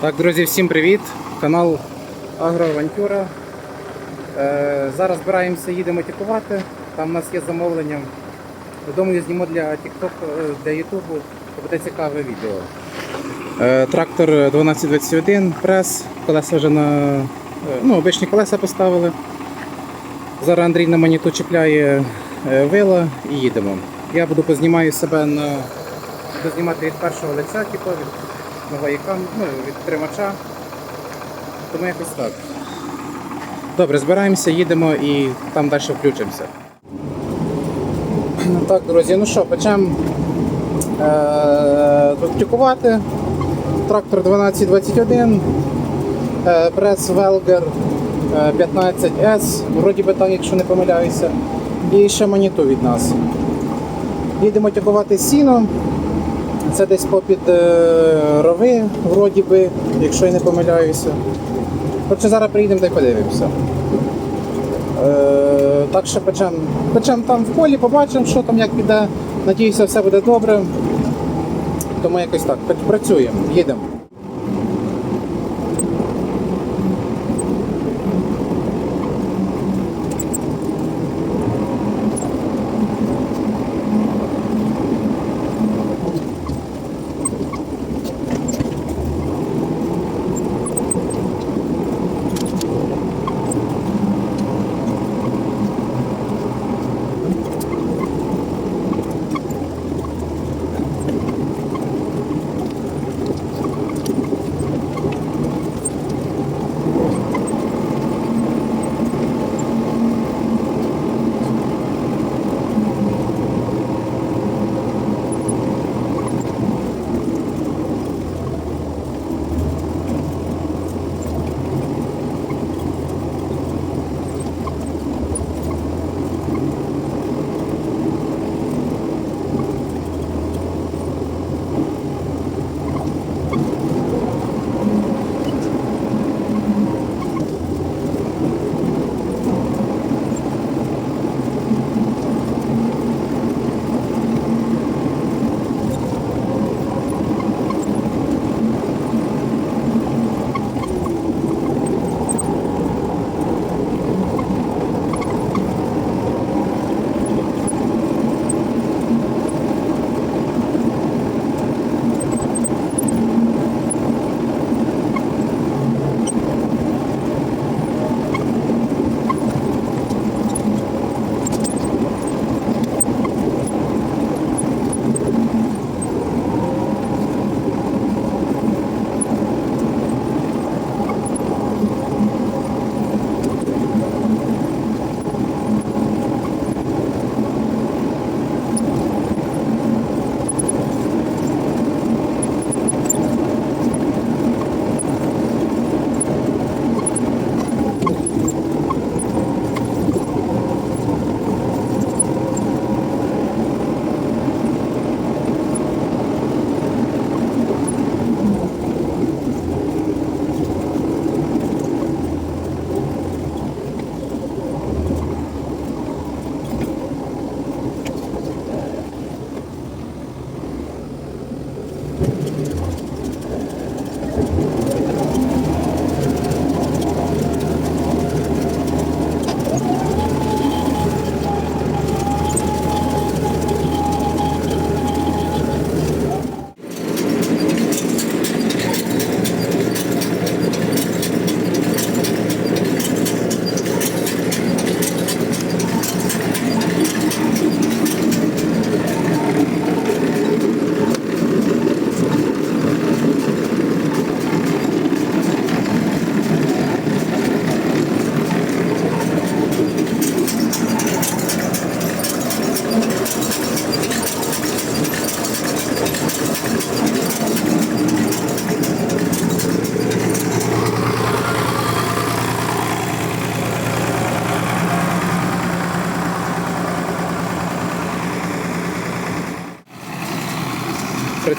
Так, друзі, всім привіт! Канал Агроавантюра. Е, зараз збираємося, їдемо тікувати. Там у нас є замовлення. Думаю, зніму для TikTok, е, для YouTube, буде цікаве відео. Е, трактор 1221, прес, колеса вже на е, ну, обичні колеса поставили. Зараз Андрій на маніту чіпляє е, вила і їдемо. Я буду познімаю себе на буду знімати від першого лиця, типу, від кам, ну, від тримача. Тому якось так. Добре, збираємося, їдемо і там далі включимося. Ну так, друзі, ну що, почнемо е, тюкувати. Трактор 1221, е, прес Велгер е, 15S, вроді би так, якщо не помиляюся. І ще маніту від нас. Їдемо тюкувати сіно. Це десь попід е, рови, вроді би, якщо я не помиляюся. Отже, зараз приїдемо та й подивимося. Е, так що печемо печем там в полі, побачимо, що там як піде. Надіюся, все буде добре. Тому якось так. Працюємо, їдемо.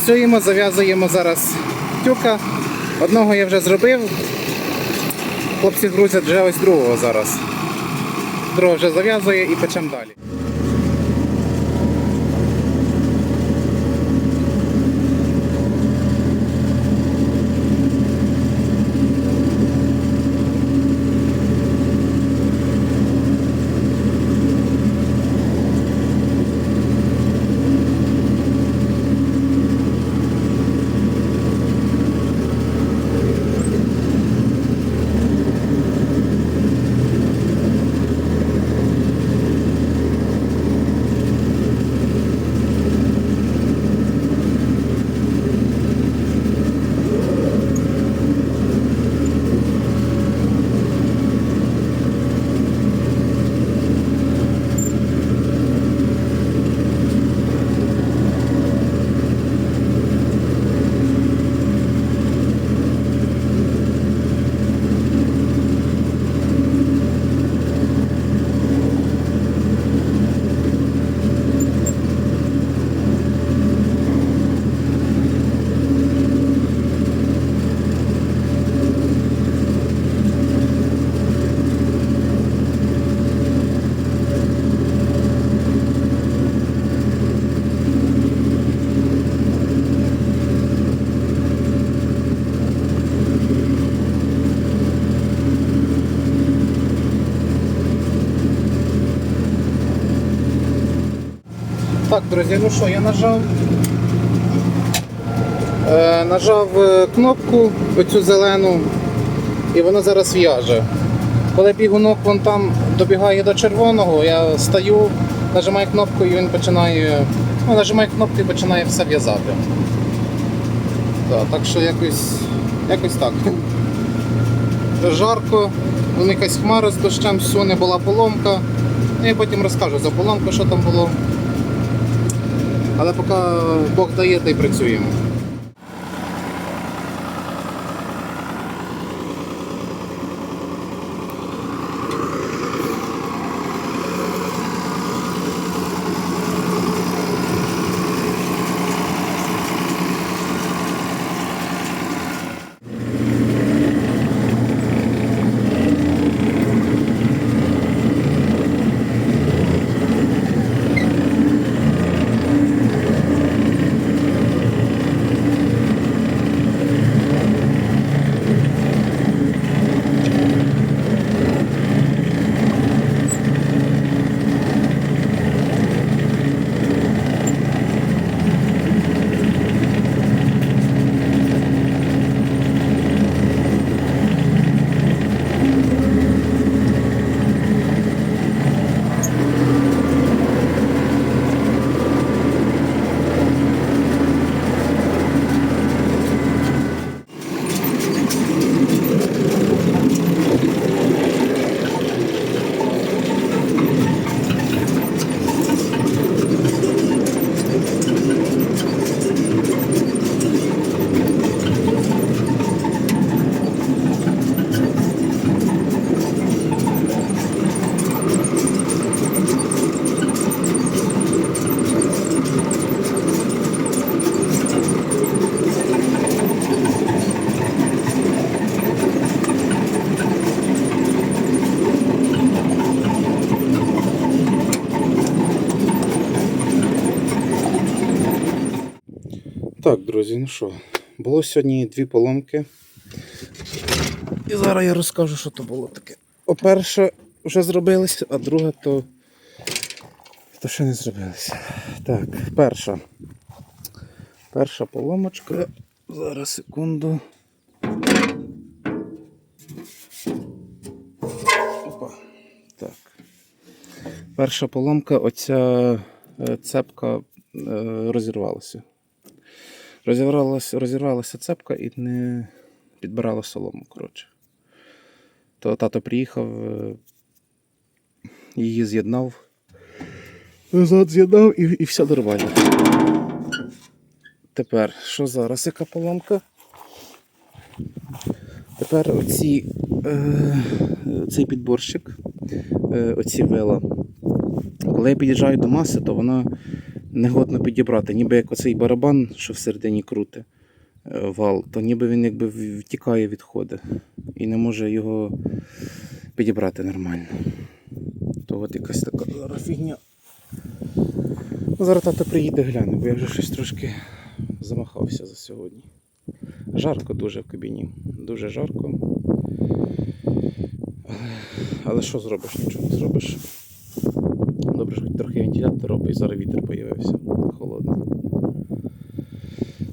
Працюємо, зав'язуємо зараз тюка. Одного я вже зробив. Хлопці грузять вже ось другого зараз. Другого вже зав'язує і печемо далі. Так, друзі, ну що, я нажав. Е, нажав е, кнопку оцю зелену, і воно зараз в'яже. Коли бігунок вон там добігає до червоного, я стаю, нажимаю кнопку і він починає. Ну, нажимаю кнопку і починає все в'язати. Так, так що якось, якось так. Жарко, якась хмара з дощем суне, була поломка. Ну, Я потім розкажу за поломку, що там було. Але поки Бог дає, та й працюємо. Так, друзі, ну що, було сьогодні дві поломки. І зараз я розкажу, що то було таке. По-перше, вже зробилося, а друге то, то ще не зробилося. Так, перша. Перша поломочка. Зараз секунду. Опа. Так. Перша поломка, оця е, цепка е, розірвалася. Розірвалася, розірвалася цепка і не підбирала солому. коротше. То тато приїхав, е, її з'єднав. Назад з'єднав і, і все нормально. Тепер, що зараз? Яка поломка? Тепер оці, е, цей підборщик, е, оці вила. Коли я під'їжджаю до маси, то вона негодно підібрати. Ніби як оцей барабан, що всередині крути е, вал, то ніби він якби втікає, відходить і не може його підібрати нормально. То от якась така фігня. Ну, Зараз тато приїде гляне, бо я вже щось трошки замахався за сьогодні. Жарко дуже в кабіні, дуже жарко. Але що зробиш? Нічого не зробиш. Добре, що трохи вентилятор робить, зараз вітер з'явився холодний.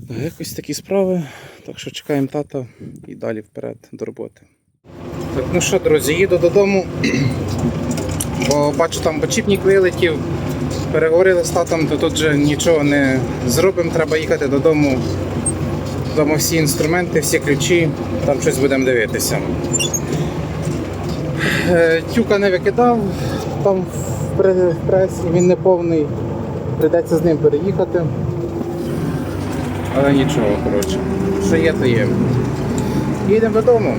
Ну, Якось такі справи. Так що чекаємо тата і далі вперед до роботи. Так, ну що, друзі, їду додому, бо бачу, там почіпник вилетів. Переговорили з татом, то тут вже нічого не зробимо, треба їхати додому. Вдома всі інструменти, всі ключі, там щось будемо дивитися. Е, Тюка не викидав, там в пресі він не повний, Придеться з ним переїхати. Але нічого, коротше. Що є, то є. Їдемо додому.